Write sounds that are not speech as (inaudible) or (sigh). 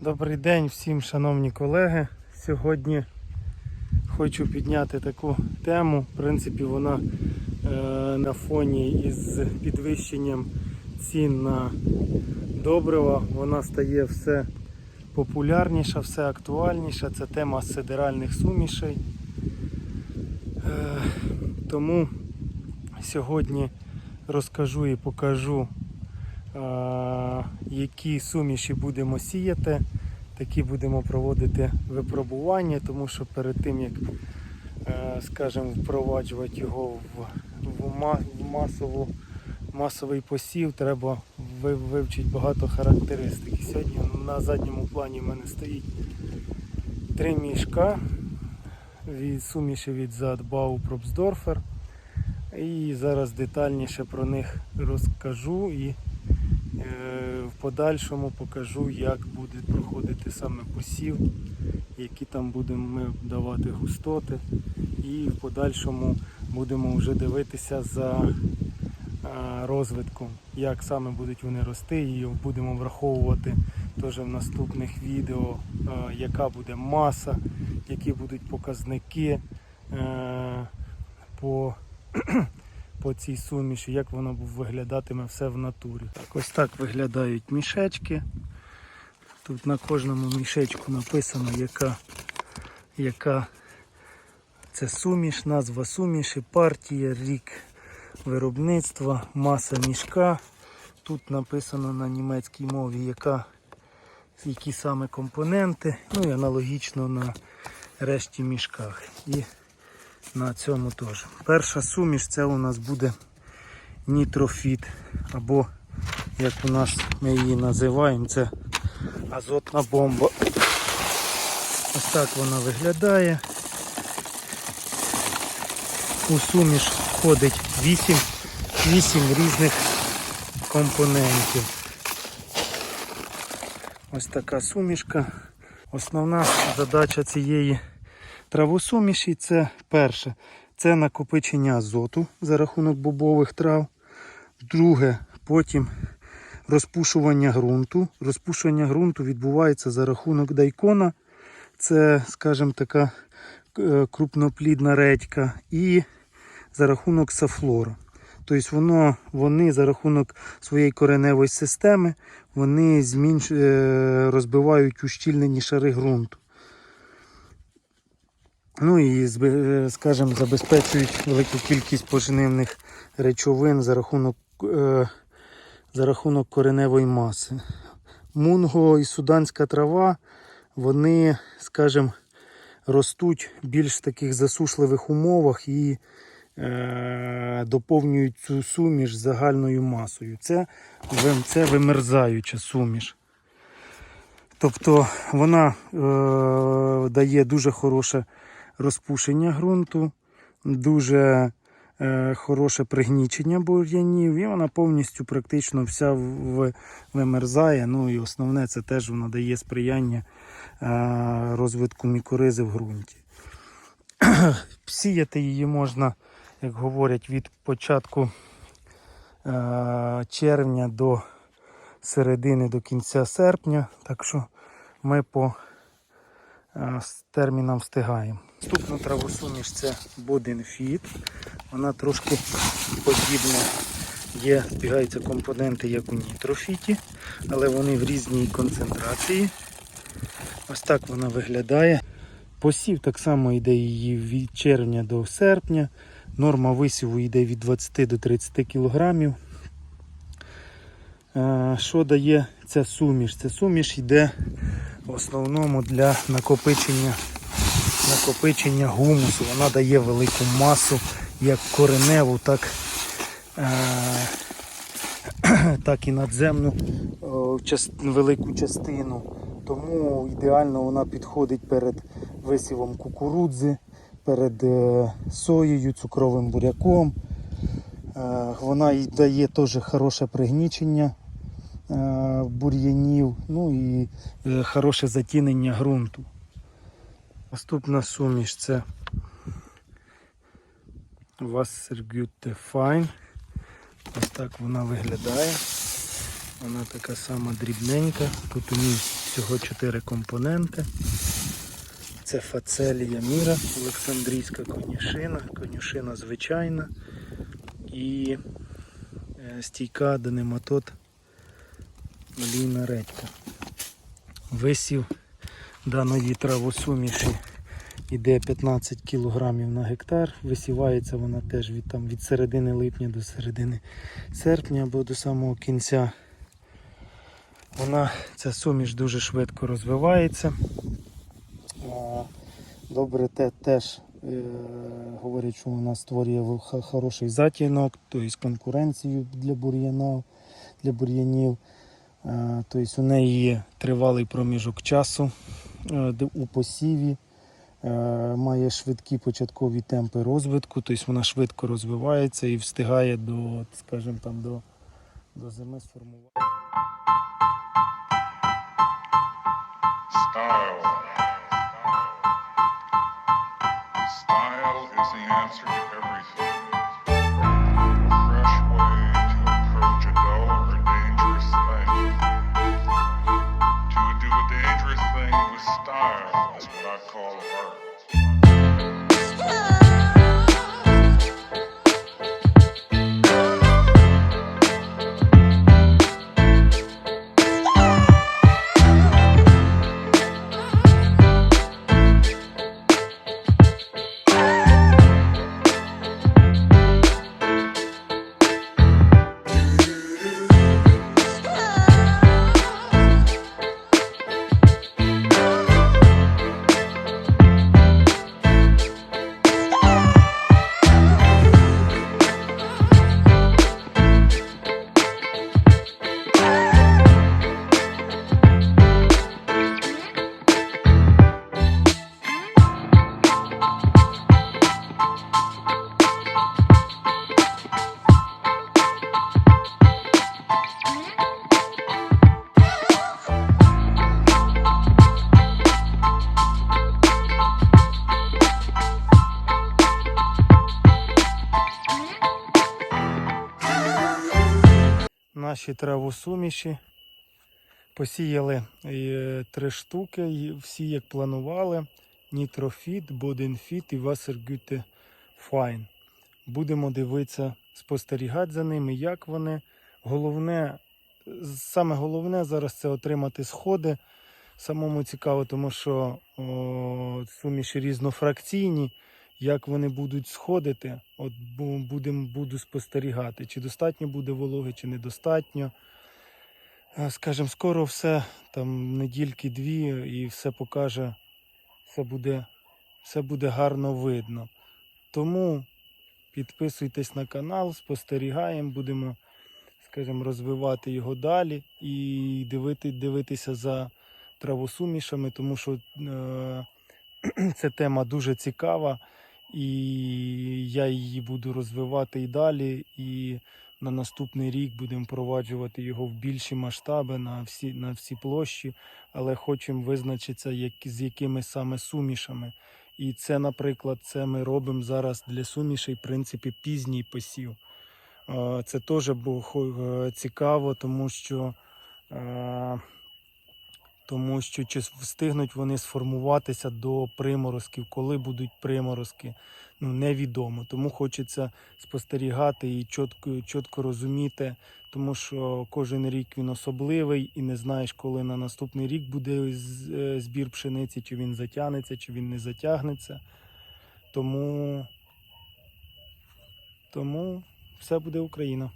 Добрий день всім, шановні колеги. Сьогодні хочу підняти таку тему. В принципі, вона е, на фоні із підвищенням цін на добрива. Вона стає все популярніша, все актуальніша. Це тема сидеральних сумішей. Е, тому сьогодні розкажу і покажу які суміші будемо сіяти, такі будемо проводити випробування, тому що перед тим як е, скажімо, впроваджувати його в, масову, масовий посів, треба вивчити багато характеристик. Сьогодні на задньому плані в мене стоїть три мішка від суміші від Задбау Пробсдорфер. І зараз детальніше про них розкажу і В подальшому покажу, як буде проходити саме посів, які там будемо ми давати густоти. І в подальшому будемо вже дивитися за е, розвитком, як саме будуть вони рости, і будемо враховувати теж в наступних відео, е, яка буде маса, які будуть показники е, по по цій суміші, як воно виглядатиме все в натурі. Так, ось так виглядають мішечки. Тут на кожному мішечку написано, яка, яка це суміш, назва суміші, партія, рік виробництва, маса мішка. Тут написано на німецькій мові, яка, які саме компоненти, ну і аналогічно на решті мішках. І на цьому теж. Перша суміш це у нас буде нітрофіт, або як у нас ми її називаємо, це азотна бомба. Ось так вона виглядає. У суміш входить 8, 8 різних компонентів. Ось така сумішка. Основна задача цієї Травосуміші це перше, це накопичення азоту за рахунок бобових трав. Друге, потім розпушування ґрунту. Розпушування ґрунту відбувається за рахунок дайкона. Це, скажімо, така е, крупноплідна редька. І за рахунок сафлора. Тобто воно, вони за рахунок своєї кореневої системи вони змінш... е, розбивають ущільнені шари ґрунту. Ну і скажімо, забезпечують велику кількість поживних речовин за рахунок, е, за рахунок кореневої маси. Мунго і суданська трава, вони, скажімо, ростуть в більш таких засушливих умовах і е, доповнюють цю суміш загальною масою. Це, це вимерзаюча суміш. Тобто вона е, дає дуже хороше розпушення ґрунту, дуже е, хороше пригнічення бур'янів, і вона повністю практично вся в, вимерзає. Ну і основне це теж вона дає сприяння е, розвитку мікоризи в ґрунті. (clears throat) Сіяти її можна, як говорять, від початку е, червня до середини до кінця серпня. Так що ми по з термінам встигаємо. Наступна травосуміш це Боденфіт. Вона трошки подібна. Є, збігаються компоненти, як у нітрофіті, але вони в різній концентрації. Ось так вона виглядає. Посів так само йде її від червня до серпня. Норма висіву йде від 20 до 30 кілограмів. Е, Що дає ця суміш? Ця суміш йде в основному для накопичення, накопичення гумусу. Вона дає велику масу як кореневу, так, е, (clears throat) так і надземну о, час- велику частину. Тому ідеально вона підходить перед висівом кукурудзи, перед е, соєю, цукровим буряком. Е, Вона дає теж хороше пригнічення бур'янів, ну і е, хороше затінення ґрунту. Наступна суміш це Wassergüte Fine. Ось так вона виглядає. Вона така сама дрібненька. Тут у ній всього 4 компоненти. Це фацелія міра, Олександрійська конюшина, конюшина звичайна і е, стійка до нематод олійна редька. Висів даної травосуміші йде 15 кг на гектар. Висівається вона теж від, там, від середини липня до середини серпня або до самого кінця. Вона, ця суміш дуже швидко розвивається. Добре, те теж е, говорять, що вона створює хороший затінок, тобто конкуренцію для бур'янів. Для бур'янів. Е, Тобто у неї є тривалий проміжок часу е, у посіві, е, має швидкі початкові темпи розвитку, тобто вона швидко розвивається і встигає до, скажімо, там, до, до зими сформувати. Style. Style is the answer to everything. call her. Наші травосуміші. Посіяли е, три штуки, всі як планували. Нітрофіт, Боденфіт і Вассергюте Файн. Будемо дивитися, спостерігати за ними, як вони. Головне, саме головне зараз це отримати сходи. Самому цікаво, тому що о, суміші різнофракційні. Як вони будуть сходити, от будем, буду спостерігати, чи достатньо буде вологи, чи недостатньо. Е, Скажем, скоро все, там недільки дві, і все покаже, все буде, все буде гарно видно. Тому підписуйтесь на канал, спостерігаємо, будемо, скажімо, розвивати його далі і дивити, дивитися за травосумішами, тому що е, (clears throat) ця тема дуже цікава, і я її буду розвивати і далі. І на наступний рік будемо впроваджувати його в більші масштаби на всі, на всі площі, але хочемо визначитися, як, з якими саме сумішами. І це, наприклад, це ми робимо зараз для сумішей, в принципі, пізній посів. Е, Це теж було е, цікаво, тому що, е, тому що чи встигнуть вони сформуватися до приморозків, коли будуть приморозки, ну невідомо. Тому хочеться спостерігати і чітко, чітко розуміти, тому що кожен рік він особливий і не знаєш, коли на наступний рік буде е, збір пшениці, чи він затягнеться, чи він не затягнеться. Тому, тому все буде Україна.